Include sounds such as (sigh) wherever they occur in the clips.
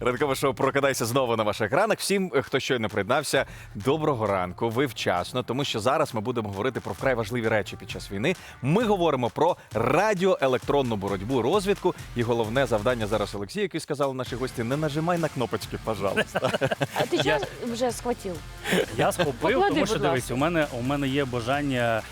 Ранкове шоу прокидайся знову на ваших екранах. Всім, е, хто щойно приєднався, доброго ранку. Ви вчасно, тому що зараз ми будемо говорити про вкрай важливі речі під час війни. Ми говоримо про радіоелектронну боротьбу, розвідку. І головне завдання зараз Олексій, який сказали наші гості: не нажимай на кнопочки, пожалуйста. А ти чого вже схватив? Я схопив, Поклади, тому що будь дивись, у мене у мене є бажання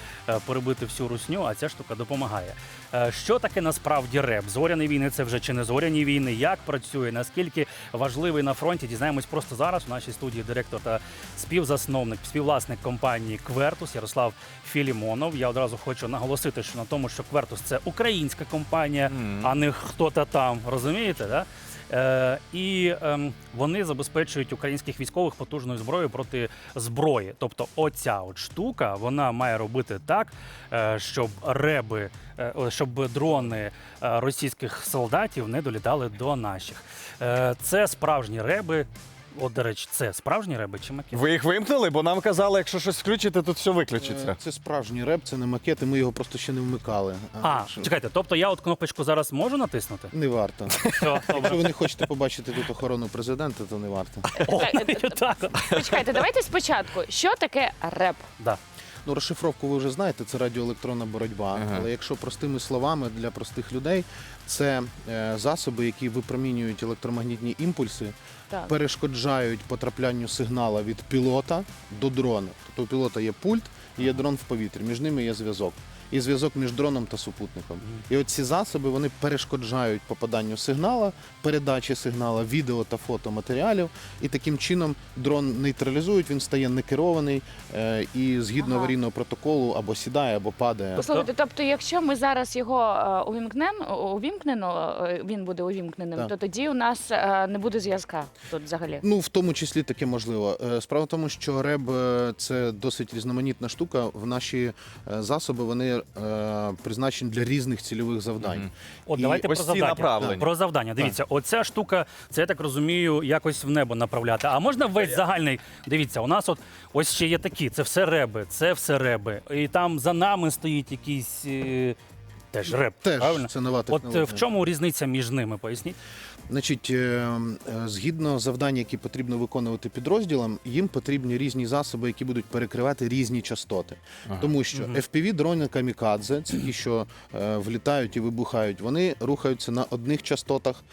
перебити всю русню, а ця штука допомагає. Е, Що таке насправді реп? Зоряні війни це вже чи не зоряні війни? Як працює? Наскільки важливий на фронті? Дізнаємось просто зараз. У нашій студії директор та співзасновник, співвласник компанії Квертус Ярослав Філімонов. Я одразу хочу наголосити, що на тому, що Квертус це українська компанія, а не хто-то там. Розумієте? Да? Е, і ем, вони забезпечують українських військових потужною зброєю проти зброї. Тобто, оця от штука вона має робити так, е, щоб реби, е, щоб дрони російських солдатів не долітали до наших. Це справжні реби. От, до речі, це справжні реби чи макети? Ви їх вимкнули, бо нам казали, якщо щось включите, тут все виключиться. Е, Це справжній реп, це не макети, ми його просто ще не вмикали. А, що- чекайте, тобто я от кнопочку зараз можу натиснути? Не варто. (laughs) Все, Якщо добре. ви не хочете побачити тут охорону президента, то не варто. О, (laughs) Так, так. Почекайте, давайте спочатку. Що таке реп? Да. Ну, розшифровку ви вже знаєте, це радіоелектронна боротьба. Ага. Але якщо простими словами для простих людей, це е, засоби, які випромінюють електромагнітні імпульси, Так. перешкоджають потраплянню сигнала від пілота до дрона. Тобто у пілота є пульт і є дрон в повітрі. Між ними є зв'язок. І зв'язок між дроном та супутником. І от ці засоби вони перешкоджають попаданню сигнала, передачі сигнала, відео та фотоматеріалів. І таким чином дрон нейтралізують, він стає некерований е, і згідно Ага. аварійного протоколу або сідає, або падає. Послухайте, тобто, якщо ми зараз його е, увімкнемо, увімкнено, е, він буде увімкненим, Так. то тоді у нас е, не буде зв'язка тут взагалі. Ну, в тому числі таке можливо. Е, Справа в тому, що реб е, це досить різноманітна штука. В наші е, засоби вони призначені для різних цільових завдань. Мгм. От І давайте ось про ці завдання. направлення. Про завдання. Дивіться, оця штука, це я так розумію, якось в небо направляти. А можна весь загальний. Дивіться, у нас от ось ще є такі. Це все реби, це все реби. І там за нами стоїть якийсь. е, Теж реп, Теж правильно? це нова От технологія. е, в чому різниця між ними? Поясніть. Значить, е, е, згідно завдань, які потрібно виконувати підрозділам, їм потрібні різні засоби, які будуть перекривати різні частоти. Тому що fpv дрони камікадзе, це ті, що е, влітають і вибухають, вони рухаються на одних частотах.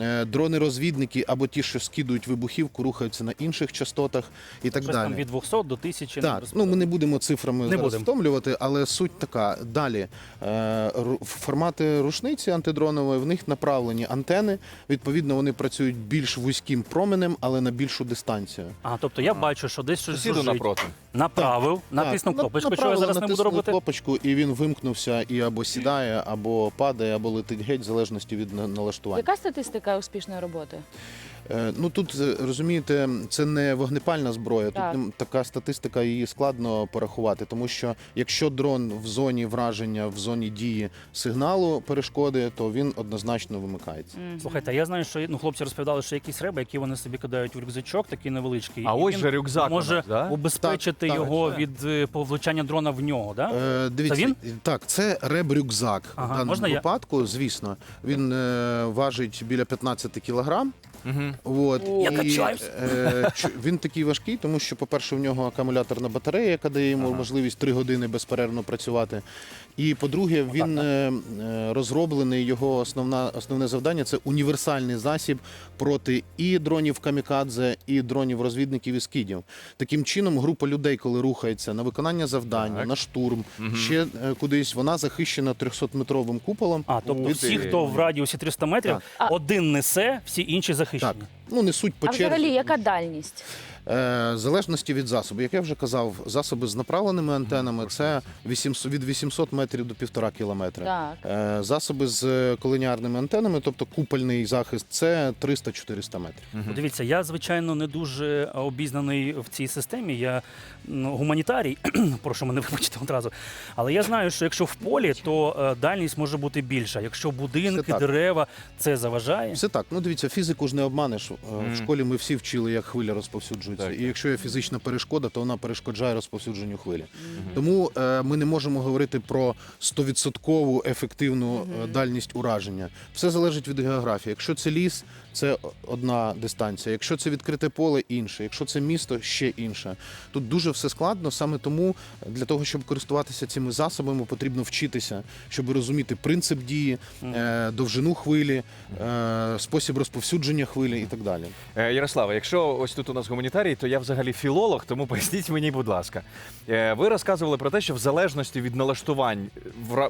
Е, Дрони-розвідники або ті, що скидують вибухівку, рухаються на інших частотах і так Щось далі. там від 200 до 1000. Так, ну ми не будемо цифрами Не зараз будемо. втомлювати, але суть така. Далі е, формати рушниці антидронової, в них направлені антени. Відповідно, вони працюють більш вузьким променем, але на більшу дистанцію. А, тобто я бачу, що десь щось Сусіду жужжить. напроти. Направив, натиснув Так, кнопочку, що я направили, зараз не буду натиснули робити. кнопочку, і він вимкнувся і або сідає, або падає, або летить геть, в залежності від на- налаштування. Яка статистика успішної роботи? Е, Ну тут е, розумієте, це не вогнепальна зброя. Так. Тут така статистика її складно порахувати, тому що якщо дрон в зоні враження, в зоні дії сигналу перешкоди, то він однозначно вимикається. Слухайте, я знаю, що ну, хлопці розповідали, що якісь риби, які вони собі кидають в рюкзачок, такий невеличкий. А і ось він же рюкзак у може нас, да? убезпечити Так, так, його це. від е, повлучання дрона в нього, да? Е, дивіться, Це він? так, це реб-рюкзак. Ага, в даному можна я? випадку, звісно, він е, важить біля 15 кілограм. Мгм. От, Я і, качаюсь. е, чу- він такий важкий, тому що, по-перше, в нього акумуляторна батарея, яка дає йому Ага. можливість 3 години безперервно працювати. І по-друге, він е, е, розроблений, його основна, основне завдання це універсальний засіб проти і дронів камікадзе, і дронів розвідників і скидів. Таким чином, група людей, коли рухається на виконання завдання, Так. на штурм, ще е, кудись, вона захищена 300-метровим куполом. А, тобто Ух всі, ти. хто в радіусі 300 метрів, Так. один несе, всі інші захищені. Так, ну несуть по А черзі. взагалі, яка дальність? Е, В залежності від засобу, як я вже казав, засоби з направленими антенами це 800, від 800 метрів до 1,5 кілометра. Так. Е, Засоби з е, колоніарними антенами, тобто купольний захист, це 300-400 метрів. Ну, Дивіться, я звичайно не дуже обізнаний в цій системі. Я ну, гуманітарій, (clears throat) прошу мене вибачити одразу. Але я знаю, що якщо в полі, то е, дальність може бути більша. Якщо будинки, Все так. дерева, це заважає. Все так. Ну дивіться, фізику ж не обманеш. Мгм. В школі ми всі вчили, як хвиля розповсюджується. Так. І якщо є фізична перешкода, то вона перешкоджає розповсюдженню хвилі. Тому е, ми не можемо говорити про 100% ефективну е, дальність ураження. Все залежить від географії. Якщо це ліс, це одна дистанція. Якщо це відкрите поле, інше. Якщо це місто, ще інше. Тут дуже все складно. Саме тому для того, щоб користуватися цими засобами, потрібно вчитися, щоб розуміти принцип дії, е, довжину хвилі, е, спосіб розповсюдження хвилі і так далі. Е, Ярослава, якщо ось тут у нас гуманітарій, то я взагалі філолог, тому поясніть мені, будь ласка. Ви розказували про те, що в залежності від налаштувань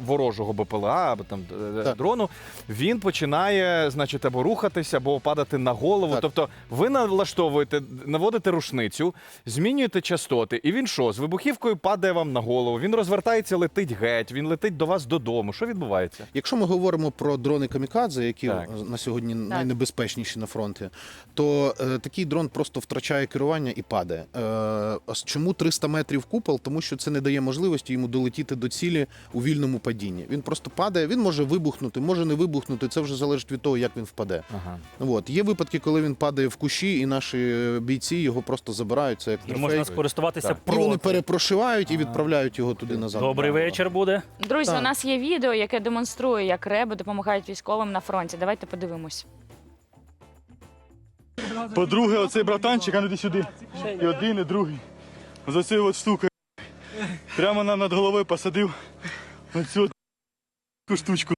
ворожого БПЛА або там Так. дрону, він починає, значить, або рухатися, або падати на голову. Так. Тобто ви налаштовуєте, наводите рушницю, змінюєте частоти, і він що? З вибухівкою падає вам на голову. Він розвертається, летить геть, він летить до вас додому. Що відбувається? Якщо ми говоримо про дрони камікадзе, які Так. на сьогодні найнебезпечніші на фронті, то е, такий дрон просто втрачає керування і падає. Е, чому 300 метрів купол? Тому що це не дає можливості йому долетіти до цілі у вільному падінні. Він просто падає, він може вибухнути, може не вибухнути. Це вже залежить від того, як він впаде. Ага. От є випадки, коли він падає в кущі, і наші е, бійці його просто забирають. Це як І трофей. можна скористуватися Так. І вони перепрошивають і відправляють його туди назад. Добрий вечір буде. Друзі, Так. у нас є відео, яке демонструє, як реби допомагають військовим на фронті. Давайте подивимось. По-друге, оцей братанчик, а ну іди сюди. І один, і другий. З оцією от штукою. Прямо нам над головою посадив на цю от штучку.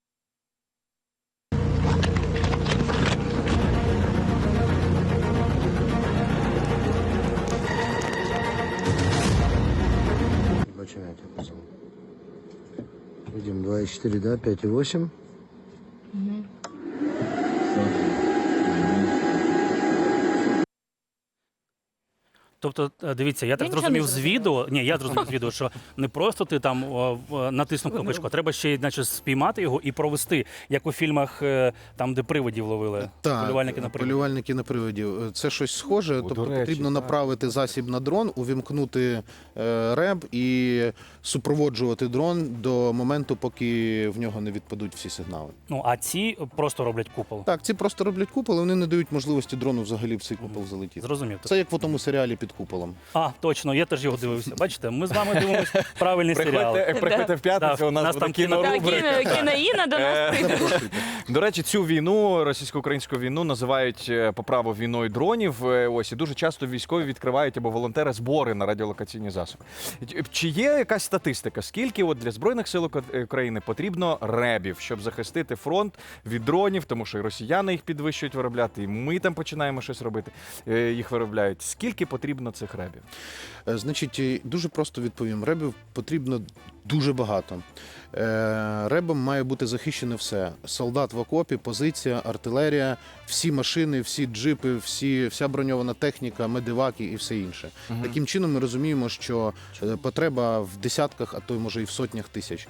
2,4, да, 5,8. Тобто, е, дивіться, я так зрозумів з відео. Ні, я зрозумів з відео, що не просто ти там натиснув кнопочку, а треба ще й значить, спіймати його і провести, як у фільмах, е, там, де привидів ловили. Так, Полювальники на привидів. полювальники на привидів. Це щось схоже. О, тобто речі, потрібно так. направити засіб на дрон, увімкнути е, реб і супроводжувати дрон до моменту, поки в нього не відпадуть всі сигнали. Ну, а ці просто роблять купол. Так, ці просто роблять купол, вони не дають можливості дрону взагалі в цей купол залетіти. Зрозумів. Це як в тому серіалі під куполом. А, точно, я теж його дивився. Бачите, ми з вами дивимося правильний серіал. Приходьте, приходьте в п'ятницю, Да, у нас, нас буде там кіно- Так, кінорубрика. кіно, кіно до нас прийде. До речі, цю війну, російсько-українську війну, називають е, по праву війною дронів. Е, Ось і дуже часто військові відкривають або волонтери збори на радіолокаційні засоби. Чи є якась статистика? Скільки от для збройних сил Ука- України потрібно ребів, щоб захистити фронт від дронів, тому що і росіяни їх підвищують виробляти, і ми там починаємо щось робити. е, Їх виробляють. Скільки потрібно цих ребів? Е, Значить, дуже просто відповім. Ребів потрібно дуже багато. Е, Ребом має бути захищене все: солдат в окопі, позиція, артилерія, всі машини, всі джипи, всі, вся броньована техніка, медиваки і все інше. Таким чином ми розуміємо, що е, потреба в десятках, а то й може і в сотнях тисяч.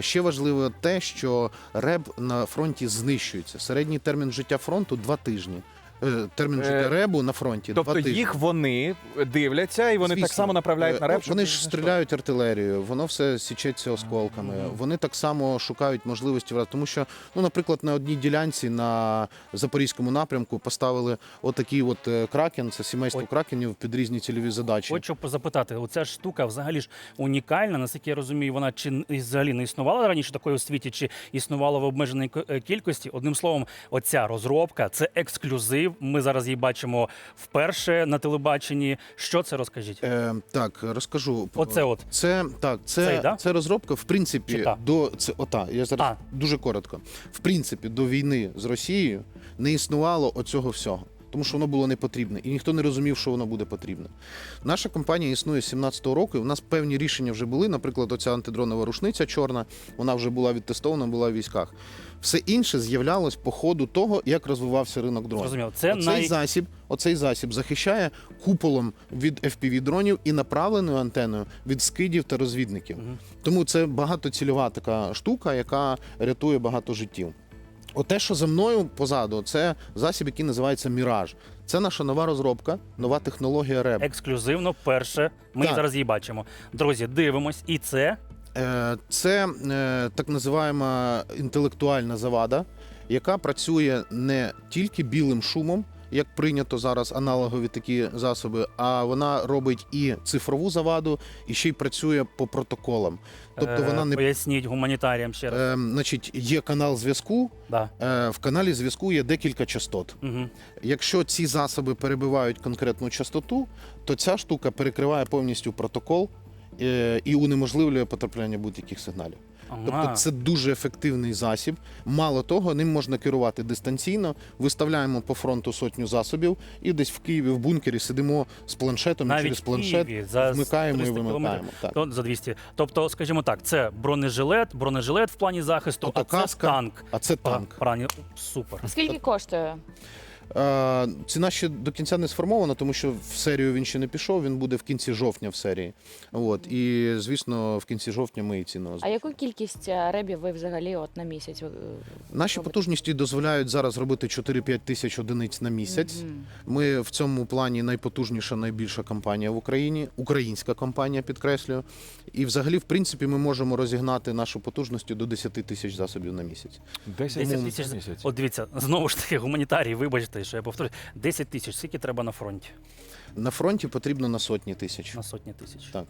Ще важливо те, що реб на фронті знищується. Середній термін життя фронту два тижні. Е, Термін Е, життя ребу на фронті Тобто два тижні. їх вони дивляться і вони так само направляють Е, на реб. ну, щоб Вони їх ж стріляють артилерією, воно все січеться осколками. Вони так само шукають можливості враз- Тому що, ну, наприклад, на одній ділянці на запорізькому напрямку поставили отакий от е, кракен, це сімейство Ой. кракенів під різні цільові задачі. Хочу запитати, оця ж штука взагалі ж унікальна. Наскільки я розумію, вона чи н- і взагалі не існувала раніше такої у світі, чи існувала в обмеженій ко- е, кількості. Одним словом, оця розробка це ексклюзив. Ми зараз її бачимо вперше на телебаченні. Що це розкажіть? Е, так, розкажу. Оце от. Це так, це, Цей, да? це розробка, в принципі, Чи та? до це ота. Я зараз А. дуже коротко. В принципі, до війни з Росією не існувало оцього всього. Тому що воно було не потрібне, і ніхто не розумів, що воно буде потрібне. Наша компанія існує з 17-го року. і У нас певні рішення вже були. Наприклад, оця антидронова рушниця чорна, вона вже була відтестована, була в військах. Все інше з'являлось по ходу того, як розвивався ринок дронів. Зрозуміло. Це Оцей най... засіб, оцей засіб захищає куполом від fpv дронів і направленою антеною від скидів та розвідників. Тому це багатоцільова така штука, яка рятує багато життів. Оте, що за мною позаду, це засіб, який називається Міраж. Це наша нова розробка, нова технологія РЕБ. ексклюзивно перше. Ми Так. зараз її бачимо. Друзі, дивимось, і це Е, Це е, так називаємо інтелектуальна завада, яка працює не тільки білим шумом, як прийнято зараз аналогові такі засоби, а вона робить і цифрову заваду, і ще й працює по протоколам. Тобто Е, вона не поясніть гуманітаріям ще раз. е, значить, є канал зв'язку. Да. е, В каналі зв'язку є декілька частот. Угу. Якщо ці засоби перебивають конкретну частоту, то ця штука перекриває повністю протокол е, і унеможливлює потрапляння будь-яких сигналів. Тобто це дуже ефективний засіб. Мало того, ним можна керувати дистанційно. Виставляємо по фронту сотню засобів, і десь в Києві в бункері сидимо з планшетом і Навіть через планшет Києві за вмикаємо і вимикаємо. Так. То за 200. Тобто, скажімо так, це бронежилет, бронежилет в плані захисту, а це танк. А це А, танк. Супер. Скільки коштує? Ціна ще до кінця не сформована, тому що в серію він ще не пішов. Він буде в кінці жовтня в серії. От і звісно, в кінці жовтня ми і ціну А яку кількість е, ребів ви взагалі от на місяць? е, Наші робите? потужності дозволяють зараз робити 4-5 тисяч одиниць на місяць. Мгм. Ми в цьому плані найпотужніша, найбільша компанія в Україні, українська компанія, підкреслюю. І взагалі, в принципі, ми можемо розігнати нашу потужність до 10 тисяч засобів на місяць. 10 10 тисяч тисяч. на місяць. От дивіться, знову ж таки, гуманітарій, вибачте, що я повторюю. 10 тисяч, скільки треба на фронті? На фронті потрібно на сотні тисяч. На сотні тисяч. Так.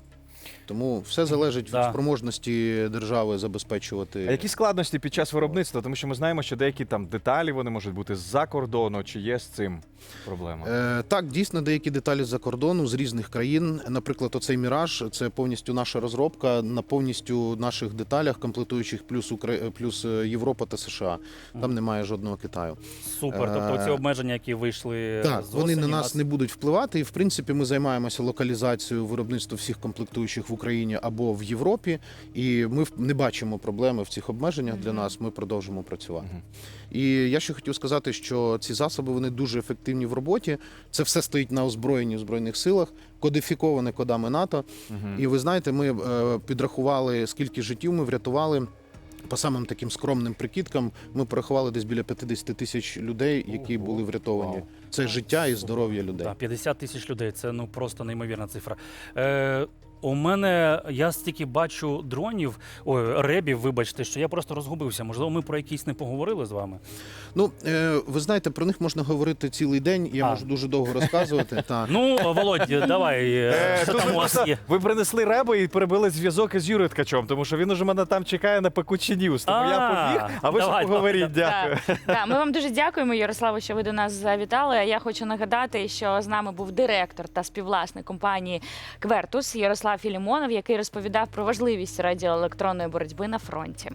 Тому все залежить Да. від спроможності держави забезпечувати. А які складності під час виробництва? Тому що ми знаємо, що деякі там деталі вони можуть бути з-за кордону, чи є з цим проблема? Е, так, дійсно, деякі деталі з-за кордону з різних країн. Наприклад, оцей міраж це повністю наша розробка на повністю наших деталях, комплектуючих плюс Укра... плюс е, Європа та США. Там немає жодного Китаю. Супер. Тобто ці Е, обмеження, які вийшли Так, з вони на осені, нас не будуть впливати. І в принципі, ми займаємося локалізацією виробництва всіх комплектуючих в Україні або в Європі. І ми в- не бачимо проблеми в цих обмеженнях для нас. Ми продовжимо працювати. І я ще хотів сказати, що ці засоби вони дуже ефективні в роботі. Це все стоїть на озброєнні в збройних силах, кодифіковане кодами НАТО. І ви знаєте, ми е, підрахували, скільки життів ми врятували. По самим таким скромним прикидкам ми порахували десь біля 50 тисяч людей, які Ого. були врятовані. Вау. Це життя і здоров'я людей. Так, 50 тисяч людей це ну просто неймовірна цифра. Е, у мене я стільки бачу дронів, ой, ребів, вибачте, що я просто розгубився. Можливо, ми про якісь не поговорили з вами. Ну е, ви знаєте, про них можна говорити цілий день. Я А. можу дуже довго розказувати. (laughs) Та Ну, Володь, давай, е, Е, що тут там ви у вас просто- є? Ви принесли реби і перебили зв'язок із Юрою Ткачом, тому що він уже мене там чекає на пекучі ньюс. Тому я А, побіг, а ви давай, ще поговоріть. Дякую. Так, так, ми вам дуже дякуємо, Ярославе, що ви до нас завітали. Я хочу нагадати, що з нами був директор та співвласник компанії Квертус Ярослав Філімонов, який розповідав про важливість радіоелектронної боротьби на фронті.